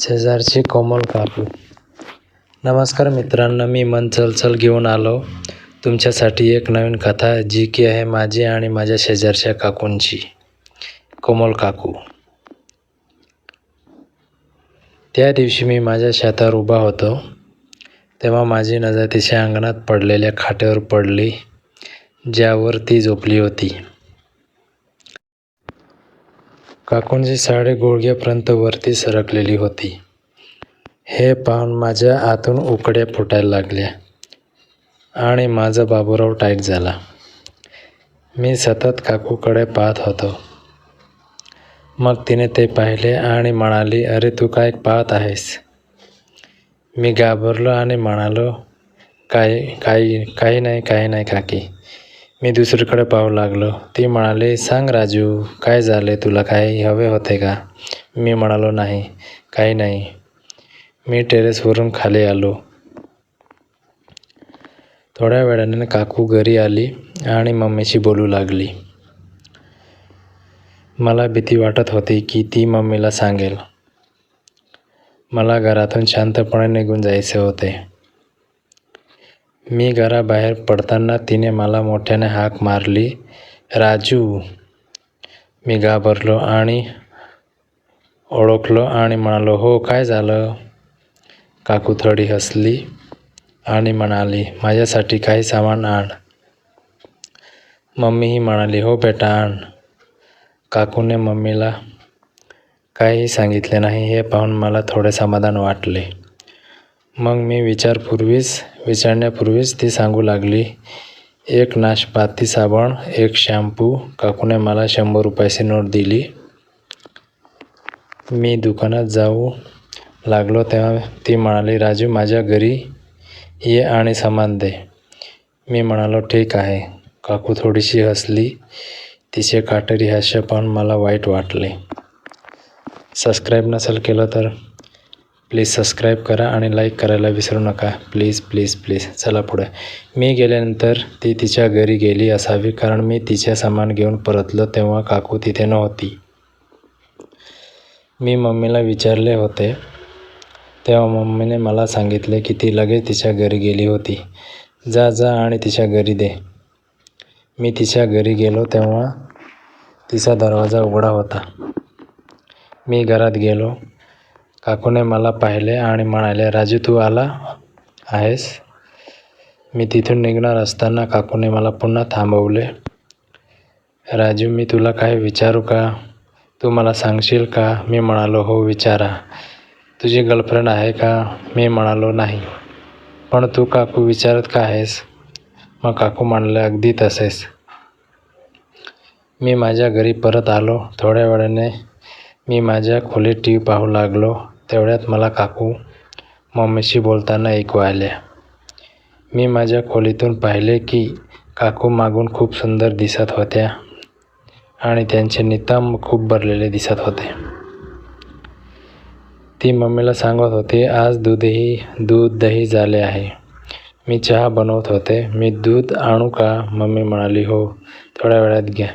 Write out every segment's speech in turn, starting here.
शेजारची कोमल काकू. नमस्कार मित्रांनो मी मन चलचल घेऊन आलो. तुमच्यासाठी एक नवीन कथा जी की आहे माझी आणि माझ्या शेजारच्या काकूंची. कोमल काकू. त्या दिवशी मी माझ्या शेतावर उभा होतो. तेव्हा माझी नजर तिच्या अंगणात पडलेल्या खाटेवर पडली ज्यावर ती झोपली होती. काकूंची साडी गुडघ्यापर्यंत वरती सरकलेली होती. हे पाहून माझ्या आतून उकड्या फुटायला लागल्या आणि माझा बाबूराव टाईट झाला. मी सतत काकूकडे पाहत होतो. मग तिने ते पाहिले आणि म्हणाली अरे तू काय पाहत आहेस? मी घाबरलो आणि म्हणालो काही काही काही नाही काही नाही काकी. मी दुसरीकडे पाहू लागलो. ती म्हणाली सांग राजू काय झाले तुला काही हवे होते का? मी म्हणालो नाही काही नाही. मी टेरेसवरून खाली आलो. थोड्या वेळाने काकू घरी आली आणि मम्मीशी बोलू लागली. मला भीती वाटत होती की ती मम्मीला सांगेल. मला घरातून शांतपणे निघून जायचे होते. मी घराबाहेर पडताना तिने मला मोठ्याने हाक मारली. राजू मी घाबरलो आणि ओळखलो आणि म्हणालो हो काय झालं? काकू थोडी हसली आणि म्हणाली माझ्यासाठी काही सामान आण. मम्मीही म्हणाली हो बेटा आण. काकूने मम्मीला काहीही सांगितले नाही हे पाहून मला थोडे समाधान वाटले. मग मी विचारपूर्वीच विचारण्यापूर्वीच ती सांगू लागली. एक नाशपाती साबण एक शॅम्पू. काकूने मला शंभर रुपयाची नोट दिली. मी दुकानात जाऊ लागलो तेव्हा ती म्हणाली राजू माझ्या घरी ये आणि सामान दे. मी म्हणालो ठीक आहे. काकू थोडीशी हसली. तिचे काटेरी हास्य पण मला वाईट वाटले. सबस्क्राईब नसेल केलं तर प्लीज सबस्क्राईब करा आणि लाईक करायला विसरू नका. Please please please. चला पुढे. मी गेल्यानंतर ती तिच्या घरी गेली असावी कारण मी तिचे सामान घेऊन परतलो तेव्हा काकू तिथे नव्हती. मी मम्मीला विचारले होते. तेव्हा मम्मीने मला सांगितले की ती लगेच तिच्या घरी गेली होती. जा जा आणि तिच्या घरी दे. मी तिच्या घरी गेलो तेव्हा तिचा दरवाजा उघडा होता. मी घरात गेलो. काकूने मला पाहिले आणि म्हणाले राजू तू आला आहेस? मी तिथून निघणार असताना काकूने मला पुन्हा थांबवले. राजू मी तुला काय विचारू का? तू मला सांगशील का? मी म्हणालो हो विचारा. तुझी गर्लफ्रेंड आहे का? मी म्हणालो नाही. पण तू काकू विचारत का आहेस? मग काकू म्हणाले अगदी तसेच. मी माझ्या घरी परत आलो. थोड्या वेळाने मी माझ्या खोलीत टी व्ही पाहू लागलो. तेवढ्यात मला काकू मम्मीशी बोलताना ऐकू आल्या मी माझ्या खोलीतून पाहिले की काकू मागून खूप सुंदर दिसत होत्या आणि त्यांचे नितंब खूप भरलेले दिसत होते. ती मम्मीला सांगत होती आज दूधही दूध दही झाले आहे. मी चहा बनवत होते. मी दूध आणू का? मम्मी म्हणाली हो थोड्या वेळात घ्या.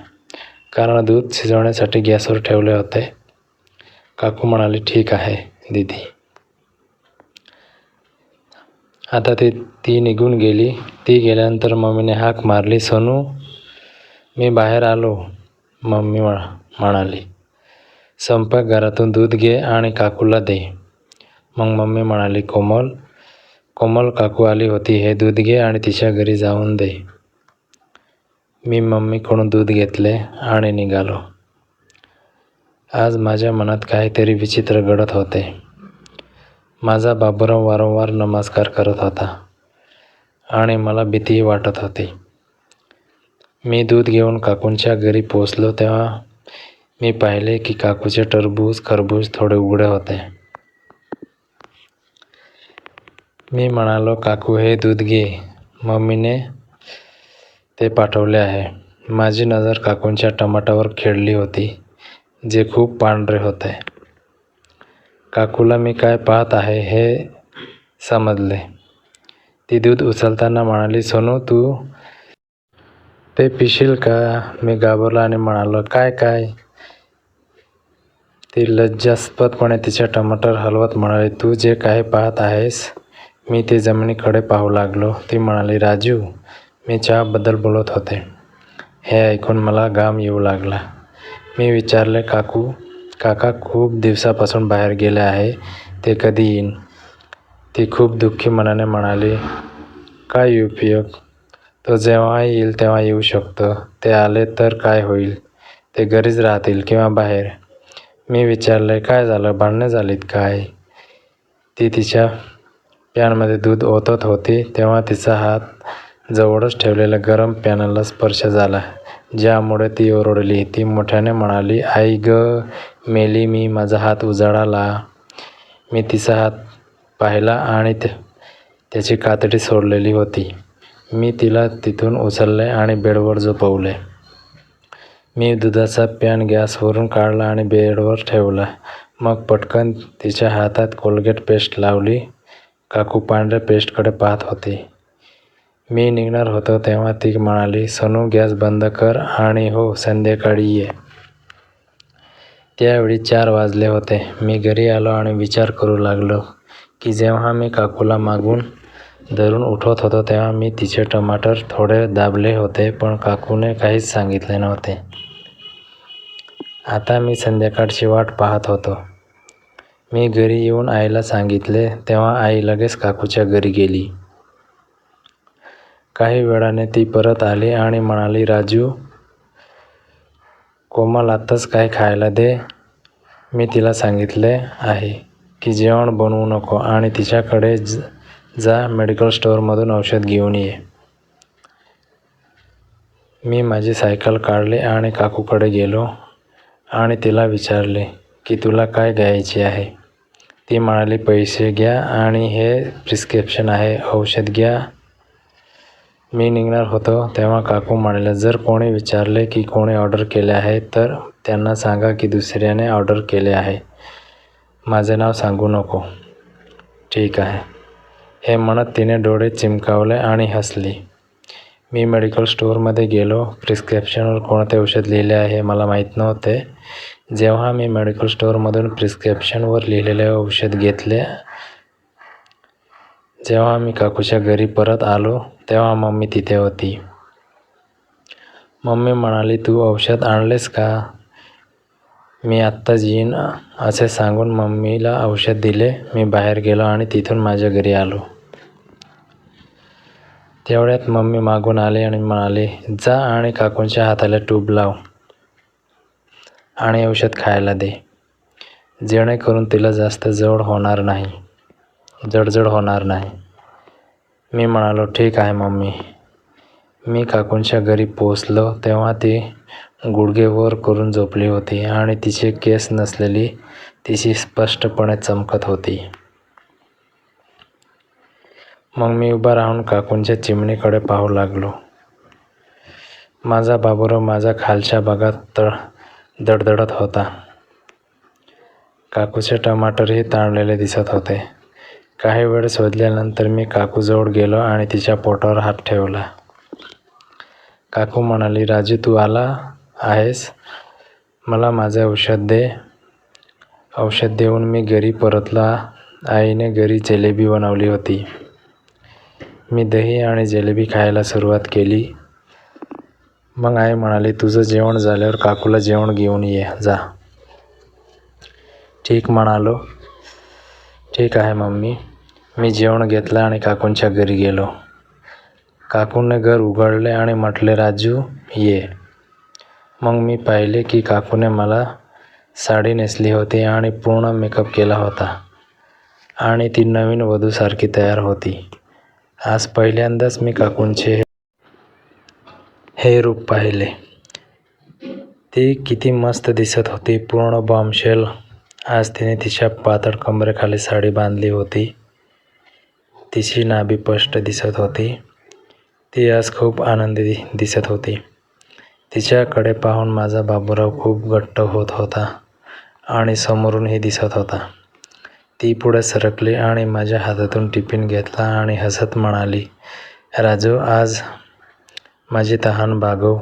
कारण दूध शिजवण्यासाठी गॅसवर ठेवले होते. काकू म्हणाली ठीक आहे. दीदी. आता ती ती निघून गेली. ती गेल्यानंतर मम्मीने हाक मारली सोनू मी बाहेर आलो मम्मी म्हणाली. म्हणाली स्वयंपाकघरातून दूध घे आणि काकूला दे. मग मम्मी म्हणाली कोमल कोमल काकू आली होती हे दूध घे आणि तिच्या घरी जाऊन दे. मी मम्मीकडून दूध घेतले आणि निघालो. आज माझ्या मनात काहीतरी विचित्र घडत होते. माझा बाबूराव वारंवार नमस्कार करत होता आणि मला भीतीही वाटत होती. मी दूध घेऊन काकूंच्या घरी पोचलो तेव्हा मी पाहिले की काकूचे टरबूज खरबूज थोडे उघडे होते. मी म्हणालो काकू हे दूध घे. मम्मीने ते पाठवले आहे. माझी नजर काकूंच्या टमाटावर खेळली होती. जे खूप पांढरे होते. काकूला मी काय पाहत आहे हे समजले. ती दूध उचलताना म्हणाली सोनू तू ते पिशील का? मी घाबरलो आणि म्हणालो काय काय? ती लज्जास्पदपणे तिच्या टमाटर हलवत म्हणाली तू जे काय पाहत आहेस मी ते जमिनीकडे पाहू लागलो. ती म्हणाली राजू मी चहाबद्दल बोलत होते. हे ऐकून मला घाम येऊ लागला. मी विचारले काकू काका खूप दिवसापासून बाहेर गेले आहे ते कधी येईन? ती खूप दुःखी मनाने म्हणाली काय उपयोग? तो जेव्हा येईल तेव्हा येऊ शकतो. ते आले तर काय होईल? ते घरीच राहतील किंवा बाहेर? मी विचारले काय झालं? भांडणं झालीत काय? ती तिच्या पॅनमध्ये दूध ओतत होती तेव्हा तिचा हात जवळच ठेवलेल्या गरम पॅनला स्पर्श झाला. ज्यामुळे ती ओरडली. ती मोठ्याने म्हणाली आई ग मेली मी माझा हात उजाडाला मी तिचा हात पाहिला आणि त्याची कातडी सोडलेली होती. मी तिला तिथून उचलले आणि बेडवर झोपवले. मी दुधाचा पॅन गॅसवरून काढला आणि बेडवर ठेवला. मग पटकन तिच्या हातात कोलगेट पेस्ट लावली. काकू पांढऱ्या पेस्टकडे पाहत होती. मी निघणार होतो तेव्हा ती म्हणाली सोनू गॅस बंद कर आणि हो संध्याकाळी ये. त्यावेळी चार वाजले होते. मी घरी आलो आणि विचार करू लागलो की जेव्हा मी काकूला मागून धरून उठवत होतो तेव्हा मी तिचे टमाटर थोडे दाबले होते पण काकूने काहीच सांगितले नव्हते. आता मी संध्याकाळची वाट पाहत होतो. मी घरी येऊन आईला सांगितले तेव्हा आई लगेच काकूच्या घरी गेली. काही वेळाने ती परत आली आणि म्हणाली राजू कोमल आत्ताच काय खायला दे. मी तिला सांगितले आहे की जेवण बनवू नको आणि तिच्याकडे ज- जा मेडिकल स्टोअरमधून औषध घेऊन ये. मी माझी सायकल काढली आणि काकूकडे गेलो आणि तिला विचारले की तुला काय घ्यायचे आहे? ती म्हणाली पैसे घ्या आणि हे प्रिस्क्रिप्शन आहे औषध घ्या मी निघणार होतो तेव्हा काकू म्हणाल्या जर कोणी विचारले की कोणी ऑर्डर केले आहे तर त्यांना सांगा की दुसऱ्याने ऑर्डर केले आहे. माझे नाव सांगू नको. ठीक आहे. हे म्हणत तिने डोळे चिमकावले आणि हसली. मी मेडिकल स्टोअरमध्ये गेलो. प्रिस्क्रिप्शनवर कोणते औषध लिहिले आहे मला माहीत नव्हते. जेव्हा मी मेडिकल स्टोअरमधून प्रिस्क्रिप्शनवर लिहिलेले औषध घेतले जेव्हा मी काकूच्या घरी परत आलो तेव्हा मम्मी तिथे होती. मम्मी म्हणाली तू औषध आणलेस का? मी आत्ताच येईन असे सांगून मम्मीला औषध दिले. मी बाहेर गेलो आणि तिथून माझ्या घरी आलो. तेवढ्यात मम्मी मागून आले आणि म्हणाले जा आणि काकूंच्या हाताला ट्यूब लाव आणि औषध खायला दे. जेणेकरून तिला जास्त जड होणार नाही. जडजड होणार नाही. मी म्हणालो ठीक आहे मम्मी. मी काकूंच्या घरी पोचलो तेव्हा ती गुडघे वर करून झोपली होती आणि तिचे केस नसलेली तिची स्पष्टपणे चमकत होती. मग मी उभा राहून काकूंच्या चिमणीकडे पाहू लागलो. माझा बाबूराव माझ्या खालच्या भागात तळ दडदडत होता. काकूचे टमाटरही ताणलेले दिसत होते. काही वेळ शोधल्यानंतर मी काकूजवळ गेलो आणि तिच्या पोटावर हात ठेवला. काकू म्हणाली राजू तू आला आहेस? मला माझे औषध दे. औषध देऊन मी घरी परतला. आईने घरी जिलेबी बनवली होती. मी दही आणि जिलेबी खायला सुरुवात केली. मग आई म्हणाली तुझं जेवण झाल्यावर काकूला जेवण घेऊन ये जा. ठीक म्हणालो. ठीक आहे मम्मी. मी जेवण घेतलं आणि काकूंच्या घरी गेलो. काकूने घर उघडले आणि म्हटले राजू ये. मग मी पाहिले की काकूने मला साडी नेसली होती आणि पूर्ण मेकअप केला होता आणि ती नवीन वधूसारखी तयार होती. आज पहिल्यांदाच मी काकूंचे हे रूप पाहिले. ती किती मस्त दिसत होती. पूर्ण बॉम्बशेल. आज तिने तिच्या पातळ कमरेखाली साडी बांधली होती. तिची नाभी स्पष्ट दिसत होती. ती आज खूप आनंदी दिसत होती. तिच्याकडे पाहून माझा बाबूराव खूप घट्ट होत होता आणि समोरूनही दिसत होता. ती पुढे सरकली आणि माझ्या हातातून टिफिन घेतला आणि हसत म्हणाली राजू आज माझी तहान भागव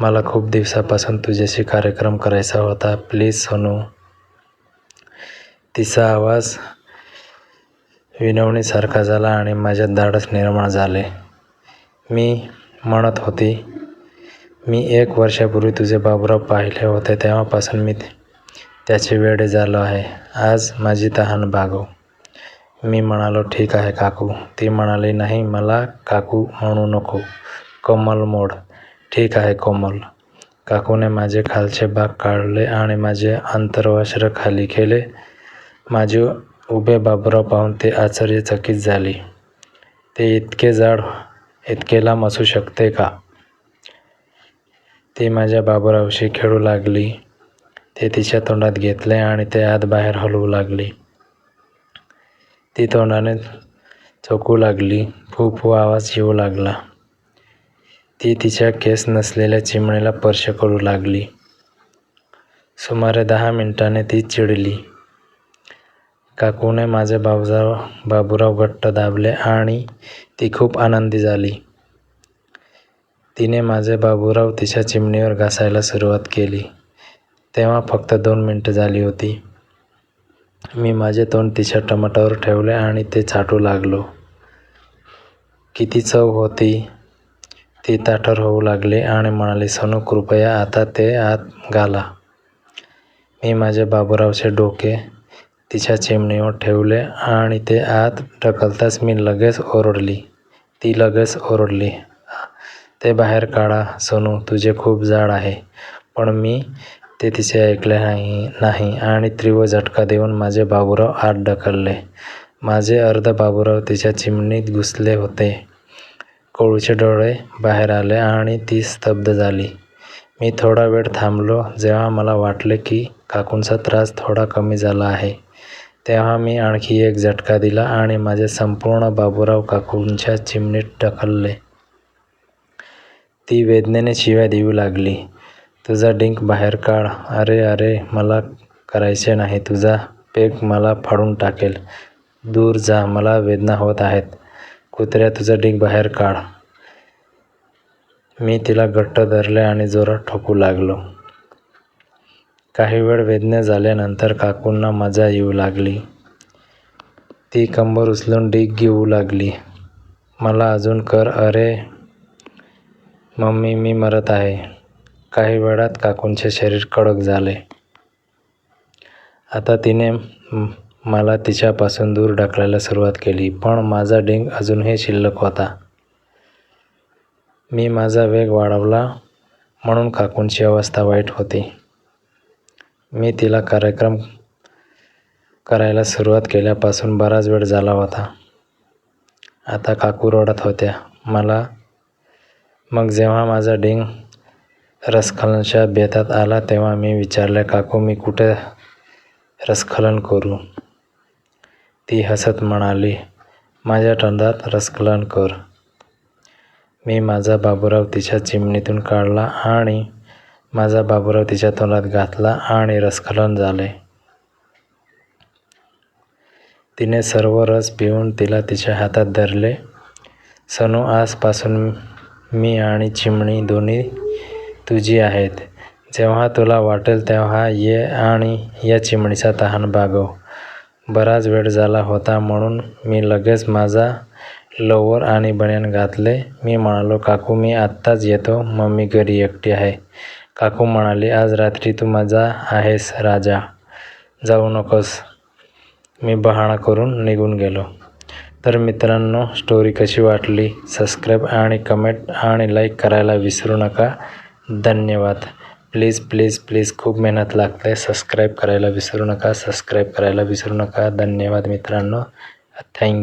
मला खूप दिवसापासून तुझ्याशी कार्यक्रम करायचा होता. प्लीज सोनू. तिचा आवाज विनवणीसारखा झाला आणि माझ्यात धाडस निर्माण झाले. मी म्हणत होती मी एक वर्षापूर्वी तुझे बाबूराव पाहिले होते तेव्हापासून मी त्याचे वेडे झालो आहे. आज माझी तहान भागव. मी म्हणालो ठीक आहे काकू. ती म्हणाली नाही मला काकू म्हणू नको. कोमल मोड. ठीक आहे कोमल. काकूने माझे खालचे भाग काढले आणि माझे अंतर्वस्त्र खाली केले. माझे उभे बाबूराव पाहून ते आश्चर्यचकित झाली. ते इतके जाड इतके लांब असू शकते का? ती माझ्या बाबूरावशी खेळू लागली. ते तिच्या तोंडात घेतले आणि ते आत बाहेर हलवू लागली. ती तोंडाने चोकू लागली. फू फू आवाज येऊ लागला. ती तिच्या केस नसलेल्या चिमणीला स्पर्श करू लागली. सुमारे दहा मिनिटाने ती चिडली. काकूने माझे बाबूराव बाबूराव घट्ट दाबले आणि ती खूप आनंदी झाली. तिने माझे बाबूराव तिच्या चिमणीवर घासायला सुरुवात केली. तेव्हा फक्त दोन मिनटं झाली होती. मी माझे तोंड तिच्या टमाटावर ठेवले आणि ते चाटू लागलो. किती चव होती. ती ताठर होऊ लागली आणि म्हणाली सोनू कृपया आता ते आत घाला. मी माझे बाबूरावचे डोके तिच्या चिमणीवर ठेवले आणि ते आत ढकलताच मी लगेच ओरडली. ती लगेच ओरडली ते बाहेर काढा सोनू तुझे खूप जाड आहे. पण मी ते तिचे ऐकले नाही नाही आणि तीव्र झटका देऊन माझे बाबूराव आत ढकलले. माझे अर्ध बाबूराव तिच्या चिमणीत घुसले होते. कोळूचे डोळे बाहेर आले आणि ती स्तब्ध झाली. मी थोडा वेळ थांबलो जेव्हा मला वाटले की काकूंचा त्रास थोडा कमी झाला आहे. तेव्हा मी आणखी एक झटका दिला आणि माझे संपूर्ण बाबूराव काकूंच्या चिमणीत ढकलले. ती वेदनेने शिव्या देऊ लागली. तुझा डिंक बाहेर काढ. अरे अरे मला करायचे नाही. तुझा पेक मला फाडून टाकेल. दूर जा. मला वेदना होत आहेत. कुत्र्या तुझा डिंक बाहेर काढ. मी तिला घट्ट धरले आणि जोरात ठोकू लागलो. काही वेळ वेदना झाल्यानंतर काकूंना मजा येऊ लागली. ती कंबर उचलून डीग घेऊ लागली. मला अजून कर अरे मम्मी मी मरत आहे. काही वेळात काकूंचे शरीर कडक झाले. आता तिने मला तिच्यापासून दूर ढकलायला सुरुवात केली पण माझा डिंग अजूनही शिल्लक होता. मी माझा वेग वाढवला म्हणून काकूंची अवस्था वाईट होती. मी तिला कार्यक्रम करायला सुरुवात केल्यापासून बराच वेळ झाला होता. आता काकू रडत होत्या. मला मग जेव्हा माझा डिंग रसखलनच्या बेतात आला तेव्हा मी विचारले काकू मी कुठे रसखलन करू? ती हसत म्हणाली माझ्या टंदात रसखलन कर. मी माझा बाबूराव तिच्या चिमणीतून काढला आणि माझा बाबूराव तिच्या तोंडात घातला आणि रसखलन झाले. तिने सर्व रस पिऊन तिला तिच्या हातात धरले. सनू आजपासून मी आणि चिमणी दोन्ही तुझी आहेत. जेव्हा तुला वाटेल तेव्हा ये आणि या चिमणीचा तहान भागव बराच वेळ झाला होता म्हणून मी लगेच माझा लोवर आणि बनियान घातले. मी म्हणालो काकू मी आत्ताच येतो. मम्मी घरी एकटी आहे. काकू म्हणाली आज रात्री तू माझा आहेस राजा. जाऊ नकोस. मी बहाणा करून निघून गेलो. तर मित्रांनो स्टोरी कशी वाटली? सबस्क्राईब आणि कमेंट आणि लाईक करायला विसरू नका. धन्यवाद. प्लीज प्लीज प्लीज खूप मेहनत लागते. सबस्क्राईब करायला विसरू नका. सबस्क्राईब करायला विसरू नका. धन्यवाद मित्रांनो. थँक्यू